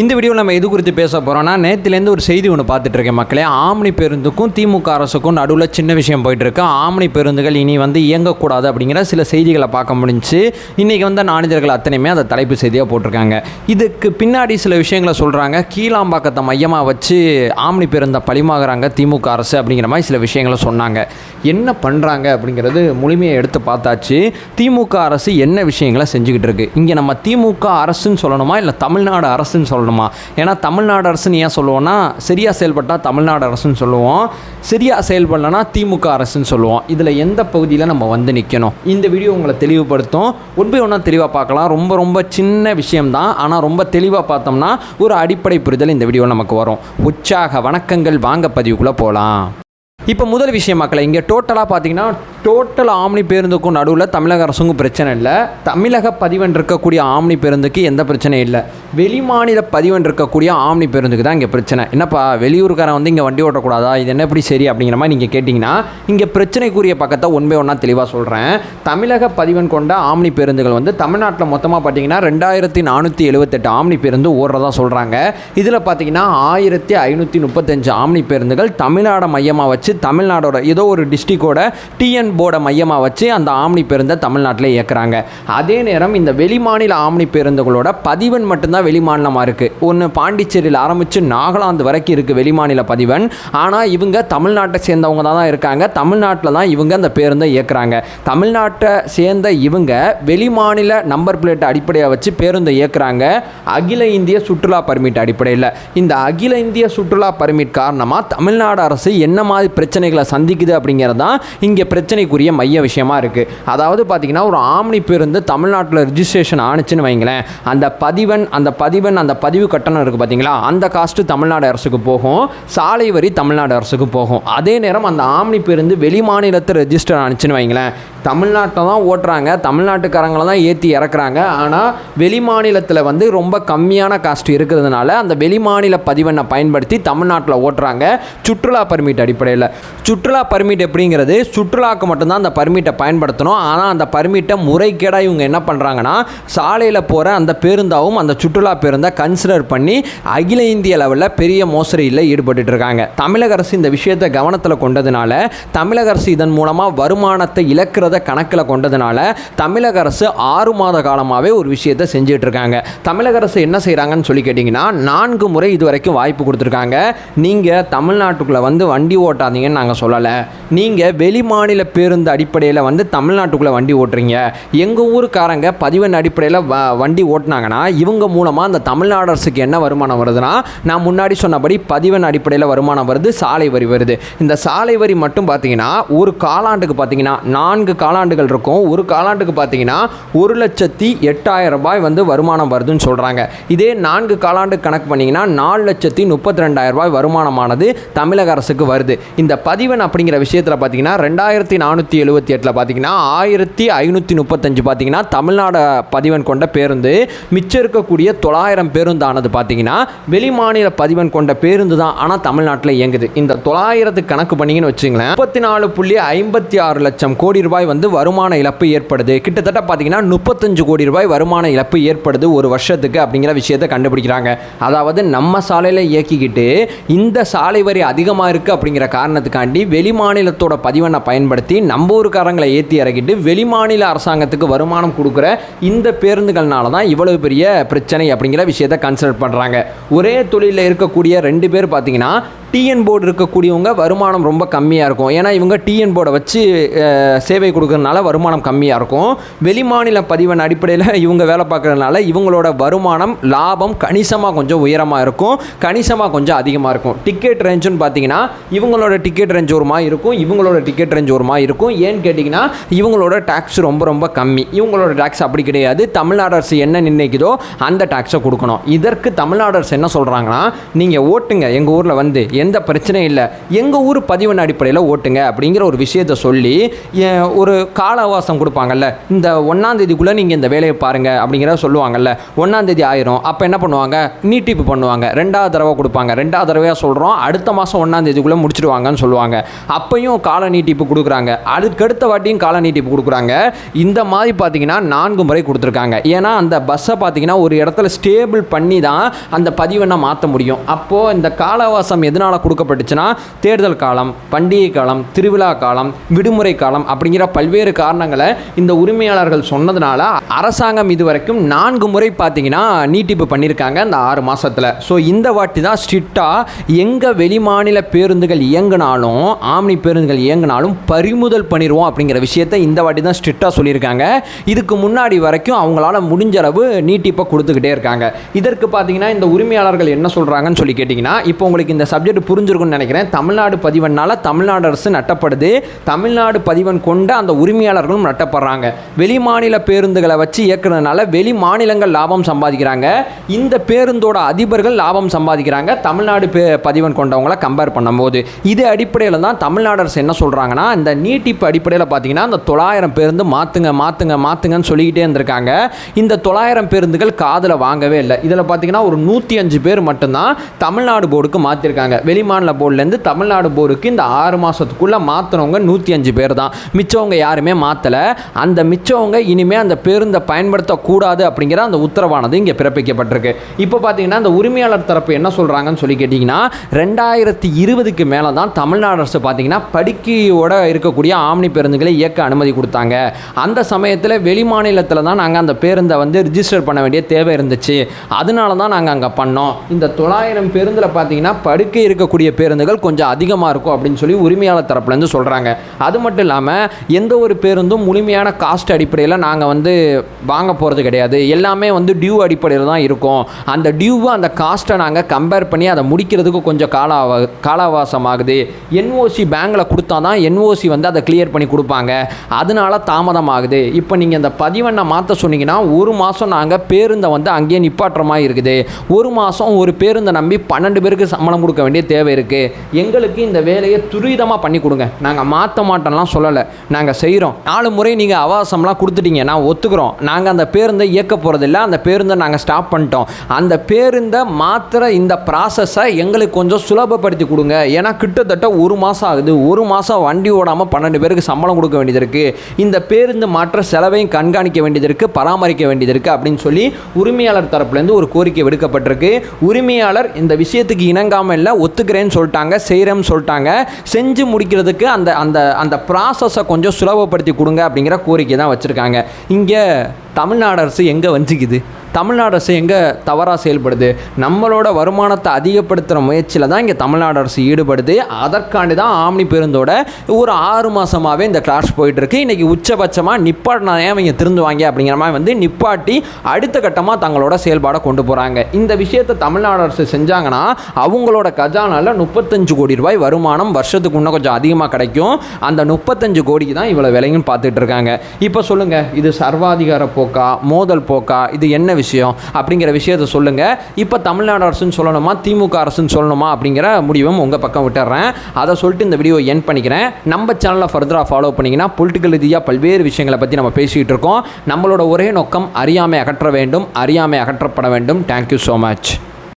இந்த வீடியோவில் நம்ம எது குறித்து பேச போகிறோம்னா நேற்றுலேருந்து ஒரு செய்தி ஒன்று பார்த்துட்ருக்கேன் மக்களே. ஆம்னி பேருந்துக்கும் திமுக அரசுக்கும் நடுவில் சின்ன விஷயம் போயிட்டுருக்கு ஆம்னி பேருந்துகள் இனி வந்து இயங்கக்கூடாது அப்படிங்கிற சில செய்திகளை பார்க்க முடிஞ்சு இன்றைக்கி வந்து நாணிதர்கள் அத்தனையுமே அதை தலைப்பு செய்தியாக போட்டிருக்காங்க. இதுக்கு பின்னாடி சில விஷயங்களை சொல்கிறாங்க கீழாம்பாக்கத்தை மையமாக வச்சு ஆம்னி பேருந்தை பழிமாகறாங்க திமுக அரசு அப்படிங்கிற மாதிரி சில விஷயங்களை சொன்னாங்க. என்ன பண்ணுறாங்க அப்படிங்கிறது முழுமையை எடுத்து பார்த்தாச்சு. திமுக அரசு என்ன விஷயங்களை செஞ்சுக்கிட்டு இருக்கு? இங்கே நம்ம திமுக அரசுன்னு சொல்லணுமா? இல்லை தமிழ்நாடு அரசுன்னு சொல்லணும்? ஏன்னா தமிழ்நாடு அரசுன்னு ஏன் சொல்லுவோம்னா சரியாக செயல்பட்டால் தமிழ்நாடு அரசுன்னு சொல்லுவோம். சரியாக செயல்படலைன்னா திமுக அரசுன்னு சொல்லுவோம். இதில் எந்த பகுதியில் நம்ம வந்து நிற்கணும் இந்த வீடியோ உங்களை தெளிவுபடுத்தும். ஒன்பது ஒன்றா தெளிவாக பார்க்கலாம். ரொம்ப ரொம்ப சின்ன விஷயம்தான். ஆனால் ரொம்ப தெளிவாக பார்த்தோம்னா ஒரு அடிப்படை புரிதல் இந்த வீடியோ நமக்கு வரும். உற்சாக வணக்கங்கள். வாங்க பதிவுக்குள்ளே போகலாம் இப்போ முதல் விஷயம் மக்களை இங்கே டோட்டலாக பார்த்தீங்கன்னா டோட்டல் ஆம்னி பேருந்துக்கும் நடுவில் தமிழக அரசுக்கும் பிரச்சனை இல்லை. தமிழக பதிவன் இருக்கக்கூடிய ஆம்னி பேருந்துக்கு எந்த பிரச்சனையும் இல்லை. வெளிமாநில பதிவன் இருக்கக்கூடிய ஆம்னி பேருந்துக்கு தான் இங்கே பிரச்சனை. என்னப்பா வெளியூருக்காரன் வந்து இங்கே வண்டி ஓட்டக்கூடாதா? இது என்ன எப்படி சரி அப்படிங்கிற மாதிரி நீங்கள் கேட்டிங்கன்னா இங்கே பிரச்சனைக்குரிய பக்கத்தை ஒன்பே ஒன்றா தெளிவாக சொல்கிறேன் தமிழக பதிவன் கொண்ட ஆம்னி பேருந்துகள் வந்து தமிழ்நாட்டில் மொத்தமாக பார்த்தீங்கன்னா ரெண்டாயிரத்தி நானூற்றி எழுபத்தெட்டு ஆம்னி பேருந்து ஓடுறதா சொல்கிறாங்க இதில் பார்த்தீங்கன்னா ஆயிரத்தி ஐநூற்றி முப்பத்தஞ்சு ஆம்னி பேருந்துகள் தமிழ்நாடை மையமாக வச்சு தமிழ்நாடோட ஏதோ ஒரு டிஸ்ட்ரிக்டோட டிஎன் போர்டை மையமாக வச்சு அந்த ஆம்னி பேருந்தை தமிழ்நாட்டில் இயக்குறாங்க. அதே நேரம் இந்த வெளிமாநில ஆம்னி பேருந்துகளோட பதிவன் மட்டும்தான் வெளிமாநிலமாக இருக்குது ஒன்று பாண்டிச்சேரியில் ஆரம்பித்து நாகாலாந்து வரைக்கும் இருக்குது வெளிமாநில பதிவன். ஆனால் இவங்க தமிழ்நாட்டை சேர்ந்தவங்க தான் இருக்காங்க. தமிழ்நாட்டில் தான் இவங்க அந்த பேருந்தை இயக்குறாங்க. தமிழ்நாட்டை சேர்ந்த இவங்க வெளிமாநில நம்பர் பிளேட் அடிப்படையாக வச்சு பேருந்தை இயக்குறாங்க. அகில இந்திய சுற்றுலா பர்மிட் அடிப்படையில். இந்த அகில இந்திய சுற்றுலா பர்மிட் காரணமாக தமிழ்நாடு அரசு என்ன மாதிரி பிரச்சனைகளை சந்திக்குது அப்படிங்கிறது தான் இங்கே பிரச்சனைக்குரிய மைய விஷயமா இருக்குது அதாவது பார்த்திங்கன்னா ஒரு ஆம்னி பேருந்து தமிழ்நாட்டில் ரிஜிஸ்ட்ரேஷன் ஆணுச்சுன்னு வைங்களேன். அந்த பதிவன் அந்த பதிவன் அந்த பதிவு கட்டணம் இருக்குது பார்த்தீங்களா அந்த காஸ்ட்டு தமிழ்நாடு அரசுக்கு போகும். சாலை வரி தமிழ்நாடு அரசுக்கு போகும். அதே நேரம் அந்த ஆம்னி பேருந்து வெளி மாநிலத்தை ரெஜிஸ்டர் ஆணுச்சுன்னு வைங்களேன். தமிழ்நாட்டில் தான் ஓட்டுறாங்க. தமிழ்நாட்டுக்காரங்களை தான் ஏற்றி இறக்குறாங்க. ஆனால் வெளி மாநிலத்தில் வந்து ரொம்ப கம்மியான காஸ்ட் இருக்கிறதுனால அந்த வெளி மாநில பதிவெண்ணை பயன்படுத்தி தமிழ்நாட்டில் ஓட்டுறாங்க. சுற்றுலா பர்மிட் அடிப்படையில். சுற்றுலா பர்மிட் எப்படிங்கிறது சுற்றுலாவுக்கு மட்டும்தான் அந்த பர்மிட்டை பயன்படுத்தணும். ஆனால் அந்த பர்மிட்டை முறைகேடாக இவங்க என்ன பண்ணுறாங்கன்னா சாலையில் போகிற அந்த பேருந்தாவும் அந்த சுற்றுலா பேருந்தை கன்சிடர் பண்ணி அகில இந்திய லெவலில் பெரிய மோசடியில் ஈடுபட்டு இருக்காங்க. தமிழக அரசு இந்த விஷயத்தை கவனத்தில் கொண்டதுனால தமிழக அரசு இதன் மூலமாக வருமானத்தை இழக்கிறத கணக்கில் கொண்டதுனால தமிழக அரசு ஆறு மாத காலமாகவே ஒரு விஷயத்தை செஞ்சுட்டு இருக்காங்க தமிழக அரசு என்ன செய்கிறாங்கன்னு சொல்லி கேட்டிங்கன்னா நான்கு முறை இது வரைக்கும் வாய்ப்பு கொடுத்துருக்காங்க. நீங்கள் தமிழ்நாட்டுக்குள்ளே வந்து வண்டி ஓட்டாதீங்கன்னு நாங்கள் சொல்லலை. நீங்கள் வெளி மாநில பேருந்து அடிப்படையில் வந்து தமிழ்நாட்டுக்குள்ளே வண்டி ஓட்டுறீங்க. எங்கள் ஊருக்காரங்க பதிவெண் அடிப்படையில் வ வண்டி ஓட்டினாங்கன்னா இவங்க மூலமாக அந்த தமிழ்நாடு அரசுக்கு என்ன வருமானம் வருதுன்னா நான் முன்னாடி சொன்னபடி பதிவெண் அடிப்படையில் வருமானம் வருது சாலை வரி வருது. இந்த சாலை வரி மட்டும் பார்த்தீங்கன்னா ஒரு காலாண்டுக்கு பார்த்தீங்கன்னா நான்கு காலாண்டுகள் இருக்கும். ஒரு காலாண்டுக்கு பார்த்தீங்கன்னா ஒரு லட்சத்தி எட்டாயிரம் ரூபாய் வந்து வருமானம் வருதுன்னு சொல்கிறாங்க இதே நான்கு காலாண்டு கணக்கு பண்ணிங்கன்னா நாலு லட்சத்தி முப்பத்தி ரெண்டாயிரம் ரூபாய் வருமானமானது தமிழக அரசுக்கு வருது. இந்த பதிவன் அப்படிங்கிற விஷயத்தில் பார்த்தீங்கன்னா ரெண்டாயிரத்தி நானூற்றி எழுபத்தி எட்டில் பார்த்தீங்கன்னா ஆயிரத்தி ஐநூற்றி முப்பத்தஞ்சு பார்த்தீங்கன்னா தமிழ்நாடு பதிவன் கொண்ட பேருந்து மிச்சம் இருக்கக்கூடிய தொள்ளாயிரம் பேருந்தானது பார்த்தீங்கன்னா வெளிமாநில பதிவன் கொண்ட பேருந்து தான் ஆனால் தமிழ்நாட்டில் இயங்குது. இந்த தொள்ளாயிரத்துக்கு கணக்கு பண்ணிங்கன்னு வச்சுங்களேன் முப்பத்தி நாலு புள்ளி ஐம்பத்தி ஆறு லட்சம் கோடி ரூபாய் வந்து வருமான இழப்பு ஏற்படுது. கிட்டத்தட்ட பார்த்தீங்கன்னா முப்பத்தஞ்சு கோடி ரூபாய் வருமான இழப்பு ஏற்படுது ஒரு வருஷத்துக்கு அப்படிங்கிற விஷயத்தை கண்டுபிடிக்கிறாங்க. அதாவது நம்ம சாலையில் இயக்கிக்கிட்டு இந்த சாலை வரி அதிகமாக இருக்குது அப்படிங்கிற காரணத்துக்காண்டி வெளி மாநிலத்தோட பயன்படுத்தி நம்ம ஊருக்காரங்களை ஏற்றி இறக்கிட்டு வெளிமாநில அரசாங்கத்துக்கு வருமானம் கொடுக்குற இந்த பேருந்துகள்னால தான் இவ்வளவு பெரிய பிரச்சனை அப்படிங்கிற விஷயத்தை கன்சிடர் பண்ணுறாங்க ஒரே தொழிலில் இருக்கக்கூடிய ரெண்டு பேர் பார்த்தீங்கன்னா டிஎன் போர்டு இருக்கக்கூடியவங்க வருமானம் ரொம்ப கம்மியாக இருக்கும். ஏன்னா இவங்க டிஎன் போர்டை வச்சு சேவை கொடுக்கறதுனால வருமானம் கம்மியாக இருக்கும். வெளிமாநில பதிவன் அடிப்படையில் இவங்க வேலை பார்க்கறதுனால இவங்களோட வருமானம் லாபம் கணிசமாக கொஞ்சம் உயரமாக இருக்கும். கணிசமாக கொஞ்சம் அதிகமாக இருக்கும். டிக்கெட் ரேஞ்சுன்னு பார்த்தீங்கன்னா இவங்களோட டிக்கெட் ரேஞ்ச் ஒரு மாதிரி இருக்கும். இவங்களோட டிக்கெட் ரேஞ்ச் ஒரு மாதிரி இருக்கும். ஏன்னு கேட்டிங்கன்னா இவங்களோட டேக்ஸ் ரொம்ப ரொம்ப கம்மி. இவங்களோட டேக்ஸ் அப்படி கிடையாது. தமிழ்நாடு அரசு என்ன நிர்ணயிக்குதோ அந்த டேக்ஸை கொடுக்கணும். இதற்கு தமிழ்நாடு அரசு என்ன சொல்கிறாங்கன்னா நீங்கள் ஓட்டுங்க. எங்கள் ஊரில் வந்து எந்த பிரச்சனையும் இல்லை. எங்கள் ஊர் பதிவின் அடிப்படையில் ஓட்டுங்க அப்படிங்கிற ஒரு விஷயத்த சொல்லி ஒரு கால அவகாசம் கொடுப்பாங்கல்ல. இந்த ஒன்றாந்தேதிக்குள்ளே நீங்கள் இந்த வேலையை பாருங்கள் அப்படிங்கிறத சொல்லுவாங்கல்ல. ஒன்றாந்தேதி ஆயிரும். அப்போ என்ன பண்ணுவாங்க? நீட்டிப்பு பண்ணுவாங்க. ரெண்டாவது தடவை கொடுப்பாங்க. ரெண்டாவது தடவையாக சொல்கிறோம் அடுத்த மாதம் ஒன்றாந்தேதிக்குள்ளே முடிச்சிடுவாங்கன்னு சொல்லுவாங்க. அப்பையும் கால நீட்டிப்பு கொடுக்குறாங்க. அதுக்கடுத்த வாட்டியும் கால நீட்டிப்பு கொடுக்குறாங்க. இந்த மாதிரி பார்த்தீங்கன்னா நான்கு முறை கொடுத்துருக்காங்க. ஏன்னா அந்த பஸ்ஸை பார்த்தீங்கன்னா ஒரு இடத்துல ஸ்டேபிள் பண்ணி தான் அந்த பதிவெண்ணை மாற்ற முடியும். அப்போது இந்த கால அவகாசம் எதனால் கொடுக்கப்பட்டுச்சுன்னா தேர்தல் காலம் பண்டிகை காலம் திருவிழா காலம் விடுமுறை காலம் அப்படிங்கிற பல்வேறு காரணங்களை இந்த உரிமையாளர்கள் சொன்னதுனால அரசாங்கம் இதுவரைக்கும் நான்கு முறை பார்த்தீங்கன்னா நீட்டிப்பு பண்ணியிருக்காங்க இந்த ஆறு மாதத்தில் ஸோ இந்த வாட்டி தான் ஸ்ட்ரிக்டாக எங்கே வெளிமாநில பேருந்துகள் இயங்கினாலும் ஆம்னி பேருந்துகள் இயங்கினாலும் பறிமுதல் பண்ணிடுவோம் அப்படிங்கிற விஷயத்தை இந்த வாட்டி தான் ஸ்ட்ரிக்டாக சொல்லியிருக்காங்க. இதுக்கு முன்னாடி வரைக்கும் அவங்களால முடிஞ்ச அளவு நீட்டிப்பை கொடுத்துக்கிட்டே இருக்காங்க. இதற்கு பார்த்தீங்கன்னா இந்த உரிமையாளர்கள் என்ன சொல்கிறாங்கன்னு சொல்லி கேட்டிங்கன்னா இப்போ உங்களுக்கு இந்த சப்ஜெக்ட் புரிஞ்சிருக்கும்னு நினைக்கிறேன். தமிழ்நாடு பதிவனால் தமிழ்நாடு அரசு நட்டப்படுது. தமிழ்நாடு பதிவன் கொண்ட அந்த உரிமையாளர்களும் நட்டப்படுறாங்க. வெளி மாநில பேருந்துகளை வச்சு இயக்குறதுனால வெளி மாநிலங்கள் லாபம் சம்பாதிக்கிறாங்க. இந்த பேருந்தோட அதிபர்கள் லாபம் சம்பாதிக்கிறாங்க. தமிழ்நாடு பே பதிவன் கொண்டவங்களை கம்பேர் பண்ணும்போது. இது அடிப்படையில் தான் தமிழ்நாடு அரசு என்ன சொல்கிறாங்கன்னா இந்த நீட்டிப்பு அடிப்படையில் பார்த்தீங்கன்னா அந்த தொள்ளாயிரம் பேருந்து மாற்றுங்க மாற்றுங்க மாற்றுங்கன்னு சொல்லிக்கிட்டே இருந்திருக்காங்க. இந்த தொள்ளாயிரம் பேருந்துகள் காதில் வாங்கவே இல்லை. இதில் பார்த்தீங்கன்னா ஒரு நூற்றி அஞ்சு பேர் மட்டும்தான் தமிழ்நாடு போர்டுக்கு மாற்றிருக்காங்க வெளிமாநில போர்டுலேருந்து தமிழ்நாடு போருக்கு இந்த ஆறு மாதத்துக்குள்ளே மாற்றினவங்க நூற்றி அஞ்சு பேர் தான் மிச்சவங்க யாருமே மாற்றலை அந்த மிச்சவங்க இனிமேல் அந்த பேருந்தை பயன்படுத்தக்கூடாது அப்படிங்கிற அந்த உத்தரவானது இங்கே பிறப்பிக்கப்பட்டிருக்கு. இப்போ பார்த்தீங்கன்னா அந்த உரிமையாளர் தரப்பு என்ன சொல்கிறாங்கன்னு சொல்லி கேட்டிங்கன்னா ரெண்டாயிரத்தி இருபதுக்கு மேலே தான் தமிழ்நாடு அரசு பார்த்தீங்கன்னா படுக்கையோட இருக்கக்கூடிய ஆம்னி பேருந்துகளை இயக்க அனுமதி கொடுத்தாங்க. அந்த சமயத்தில் வெளிமாநிலத்தில் தான் நாங்கள் அந்த பேருந்தை வந்து ரிஜிஸ்டர் பண்ண வேண்டிய தேவை இருந்துச்சு. அதனால தான் நாங்கள் அங்கே பண்ணோம். இந்த தொள்ளாயிரம் பேருந்தில் பார்த்தீங்கன்னா படுக்கை இருக்கக்கூடிய பேருந்துகள் கொஞ்சம் அதிகமாக இருக்கும் அப்படின்னு சொல்லி உரிமையாளர் தரப்புலேருந்து சொல்கிறாங்க அது மட்டும் இல்லாமல் எந்த ஒரு பேருந்தும் முழுமையான காஸ்ட் அடிப்படையில் நாங்கள் வந்து வாங்க போகிறது கிடையாது. எல்லாமே வந்து டியூ அடிப்படையில் தான் இருக்கும். அந்த டியூவை அந்த காஸ்ட்டை நாங்கள் கம்பேர் பண்ணி அதை முடிக்கிறதுக்கு கொஞ்சம் கால காலாவாசம் ஆகுது என்ஓசி பேங்க்கில் கொடுத்தா தான் என்ஓசி வந்து அதை கிளியர் பண்ணி கொடுப்பாங்க. அதனால தாமதம் ஆகுது இப்போ நீங்கள் இந்த பதிவெண்ணை மாற்ற சொன்னீங்கன்னா ஒரு மாதம் நாங்கள் பேருந்தை வந்து அங்கேயே நிப்பாட்டுற மாதிரி இருக்குது. ஒரு மாதம் ஒரு பேருந்தை நம்பி பன்னெண்டு பேருக்கு சம்பளம் கொடுக்க வேண்டிய தேவை இருக்குது எங்களுக்கு இந்த வேலையை துரிதமாக பண்ணி கொடுங்க. நாங்கள் மாற்ற மாட்டோம்லாம் சொல்லலை. நாங்கள் செய்கிறோம் நாலு முறை நீங்கள் அவகாசம்லாம் கொடுத்துட்டீங்க. நான் ஒத்துக்கிறோம். நாங்கள் அந்த பேருந்தை இயக்க போகிறதில்ல அந்த பேருந்தை நாங்கள் ஸ்டாப் பண்ணிட்டோம். அந்த பேருந்தை மாத்திர இந்த ப்ராசஸை எங்களுக்கு கொஞ்சம் சுலபப்படுத்தி கொடுங்க. ஏன்னா கிட்டத்தட்ட ஒரு மாதம் ஆகுது. ஒரு மாதம் வண்டி ஓடாமல் பன்னெண்டு பேருக்கு சம்பளம் கொடுக்க வேண்டியது இருக்குது இந்த பேருந்து மாற்ற செலவையும் கண்காணிக்க வேண்டியது இருக்குது பராமரிக்க வேண்டியது இருக்குது அப்படின்னு சொல்லி உரிமையாளர் தரப்புலேருந்து ஒரு கோரிக்கை விடுக்கப்பட்டிருக்கு. உரிமையாளர் இந்த விஷயத்துக்கு இணங்காமல் இல்லை ஒத்துக்கிறேன்னு சொல்லிட்டாங்க செய்கிறேன்னு சொல்லிட்டாங்க. செஞ்சு முடிக்கிறதுக்கு அந்த அந்த அந்த ப்ராசஸை கொஞ்சம் சுலபப்படுத்தி கொடுங்க அப்படிங்கிற கோரிக்கை தான் வச்சுருக்காங்க. இங்கே தமிழ்நாடு அரசு எங்கே வஞ்சிக்குது? தமிழ்நாடு அரசு எங்கே தவறாக செயல்படுது? நம்மளோட வருமானத்தை அதிகப்படுத்துகிற முயற்சியில் தான் இங்கே தமிழ்நாடு அரசு ஈடுபடுது. அதற்காண்டி தான் ஆம்னி பேருந்தோட ஒரு ஆறு மாதமாகவே இந்த கிளாஷ் போயிட்டுருக்கு. இன்றைக்கி உச்சபட்சமாக நிப்பாட்டினா ஏன் இவங்க திருந்துவாங்க அப்படிங்கிற மாதிரி வந்து நிப்பாட்டி அடுத்த கட்டமாக தங்களோட செயல்பாடை கொண்டு போகிறாங்க இந்த விஷயத்தை தமிழ்நாடு அரசு செஞ்சாங்கன்னா அவங்களோட கஜானால முப்பத்தஞ்சு கோடி ரூபாய் வருமானம் வருஷத்துக்கு இன்னும் கொஞ்சம் அதிகமாக கிடைக்கும். அந்த முப்பத்தஞ்சு கோடிக்கு தான் இவ்வளோ விலையும் பார்த்துட்டு இருக்காங்க. இப்போ சொல்லுங்கள் இது சர்வாதிகார போக்கா மோதல் போக்கா இது என்ன விஷயம் அப்படிங்கிற விஷயத்தை சொல்லுங்கள் இப்போ தமிழ்நாடு அரசுன்னு சொல்லணுமா திமுக அரசுன்னு சொல்லணுமா அப்படிங்கிற முடிவும் உங்கள் பக்கம் விட்டுறேன். அதை சொல்லிட்டு இந்த வீடியோ என் பண்ணிக்கிறேன். நம்ம சேனலை ஃபர்தராக ஃபாலோ பண்ணிங்கன்னா பொலிட்டிக்கல் ரீதியாக பல்வேறு விஷயங்களை பற்றி நம்ம பேசிகிட்டு இருக்கோம். நம்மளோட ஒரே நோக்கம் அறியாமை அகற்ற வேண்டும் அறியாமை அகற்றப்பட வேண்டும். Thank you so much